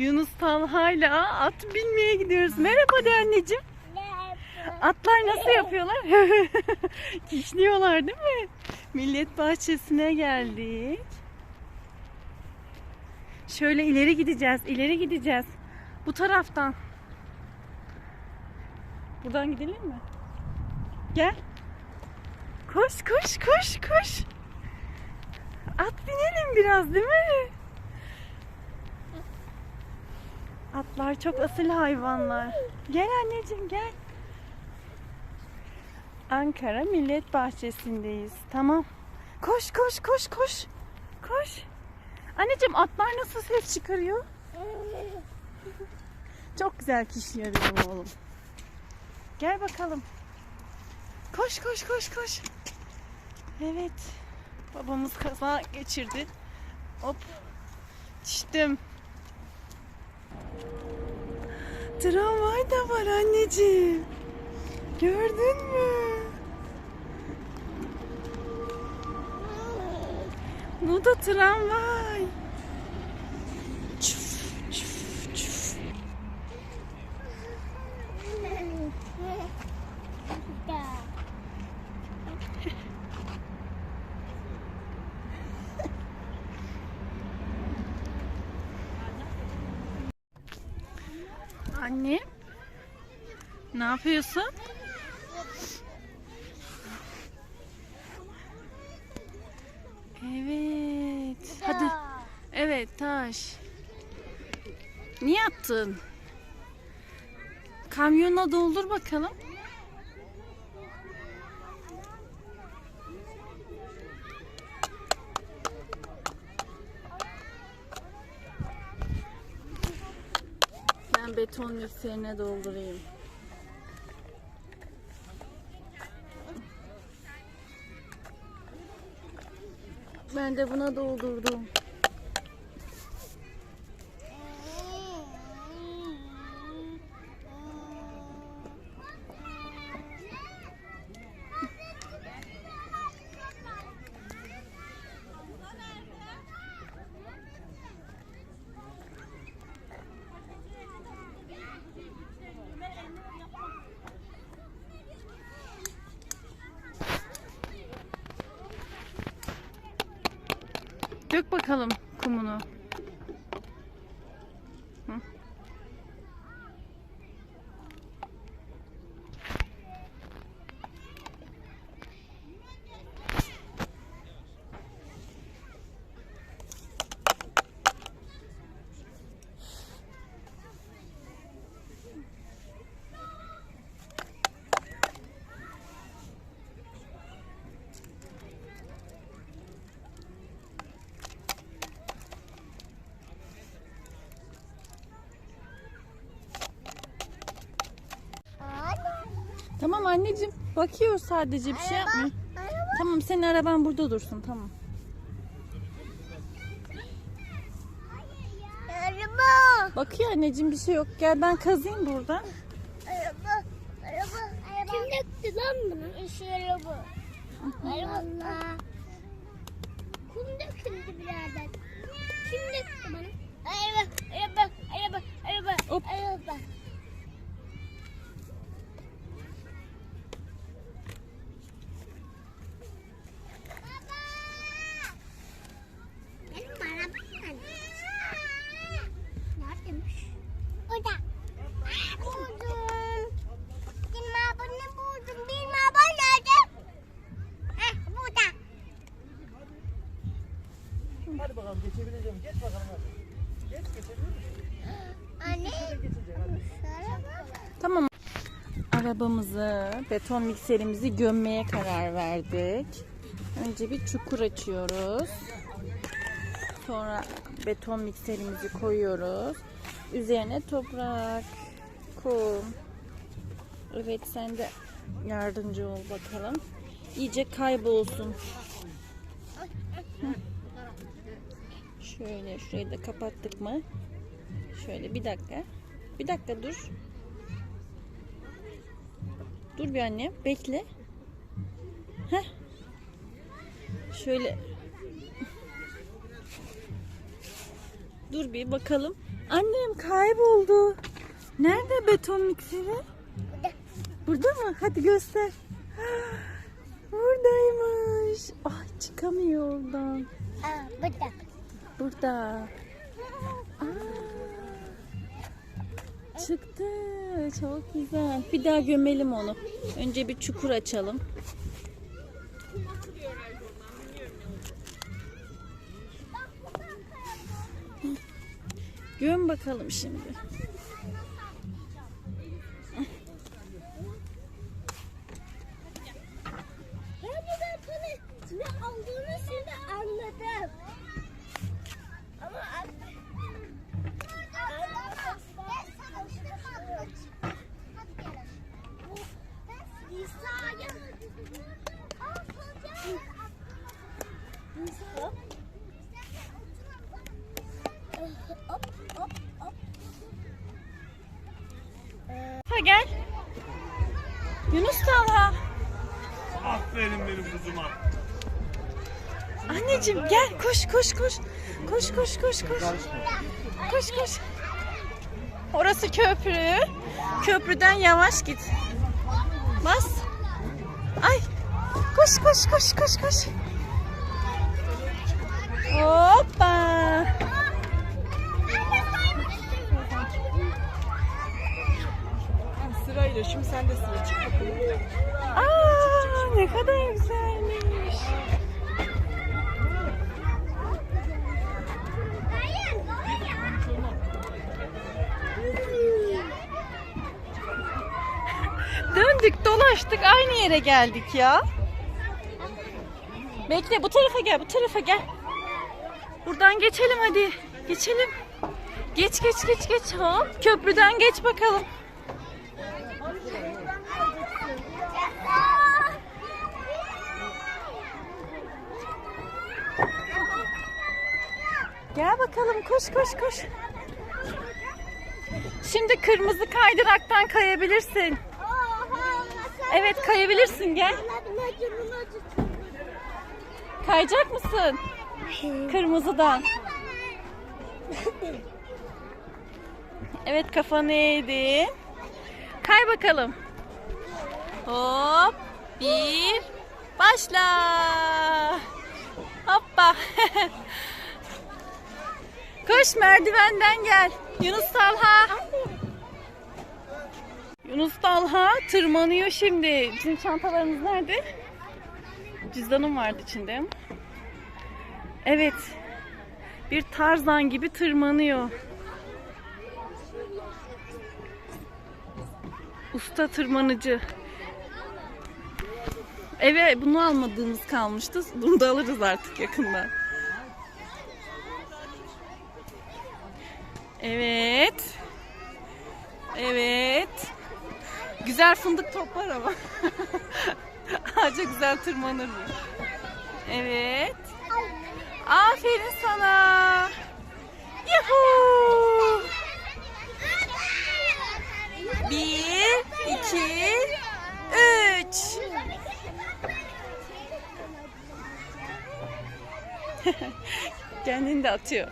Yunus Talha'yla at binmeye gidiyoruz. Merhaba de anneciğim. Atlar nasıl yapıyorlar? Kişniyorlar değil mi? Millet bahçesine geldik. Şöyle ileri gideceğiz, ileri gideceğiz. Bu taraftan. Buradan gidelim mi? Gel. Koş, koş, koş, koş. At binelim biraz değil mi? Atlar çok asil hayvanlar. Gel anneciğim gel. Ankara Millet Bahçesi'ndeyiz. Tamam. Koş koş koş koş. Koş. Anneciğim atlar nasıl ses çıkarıyor? Çok güzel benim oğlum. Gel bakalım. Koş koş koş koş. Evet. Babamız kaza geçirdi. Hop. Düştüm. Tramvay da var anneciğim. Gördün mü? Bu da tramvay. Anne. Ne yapıyorsun? Evet. Hadi. Evet taş. Niye attın? Kamyona doldur bakalım. Beton mikserine doldurayım. Ben de buna doldurdum. Dök bakalım kumunu. Tamam anneciğim. Bakıyor sadece bir şey yapmıyor. Tamam senin araban burada dursun tamam. Araba. Bakıyor anneciğim bir şey yok. Gel ben kazıyım burada. Araba. Araba. Araba. Kim döktü lan bunu? Şu araba. Araba. Kum döküldü birader. Kim döktü bana? Araba. Araba. Araba. Araba. Hop. Araba. Benim arabam nerede? Neredeymiş? Orada. Buldum. Benim arabanı buldum. Benim arabam nerede? Heh, burada. Hadi bakalım geçebileceğim. Geç bakalım hadi. Geç geçebilir misin? Anne. Geçecek hadi. Araba. Tamam. Arabamızı, beton mikserimizi gömmeye karar verdik. Önce bir çukur açıyoruz. Sonra beton mikserimizi koyuyoruz. Üzerine toprak, kum. Evet sen de yardımcı ol bakalım. İyice kaybolsun. Şöyle şurayı da kapattık mı? Şöyle bir dakika. Bir dakika dur. Dur bir anne. Bekle. Heh. Şöyle. Dur bir bakalım. Annem kayboldu. Nerede beton mikseri? Burada. Burada mı? Hadi göster. Buradaymış. Ay çıkamıyor oradan. Aa, burada. Burada. Aa, çıktı. Çok güzel. Bir daha gömelim onu. Önce bir çukur açalım. Göm bakalım şimdi. Yani ben bunu ne olduğunu şimdi anladım. Ama Hop hop hop. Ha gel. Yunus Talha. Aferin benim kızıma. Anneciğim gel koş koş koş. Koş koş koş koş. Koş koş. Orası köprü. Köprüden yavaş git. Bas. Ay. Koş koş koş koş koş. Hoppa. Sırayla şimdi sen de sıra çık. Aa, ne kadar güzelmiş. Döndük dolaştık aynı yere geldik ya. Bekle bu tarafa gel bu tarafa gel. Buradan geçelim hadi. Geçelim. Geç geç geç geç hop. Köprüden geç bakalım. Gel bakalım koş koş koş. Şimdi kırmızı kaydıraktan kayabilirsin. Evet kayabilirsin gel. Kayacak mısın? Kırmızıdan. Evet kafanı eğdin. Kay bakalım. Hop. Bir. Başla. Hoppa. Koş merdivenden gel. Yunus Talha. Yunus Talha tırmanıyor şimdi. Bizim çantalarımız nerede? Cüzdanım vardı içinde. Evet. Bir tarzan gibi tırmanıyor. Usta tırmanıcı. Eve bunu almadığımız kalmıştı. Bunu da alırız artık yakında. Evet. Evet. Güzel fındık toplar ama. Ağaca güzel tırmanır bu. Evet. Aferin sana. Yuhuu. Bir, iki, üç. Kendini de atıyor.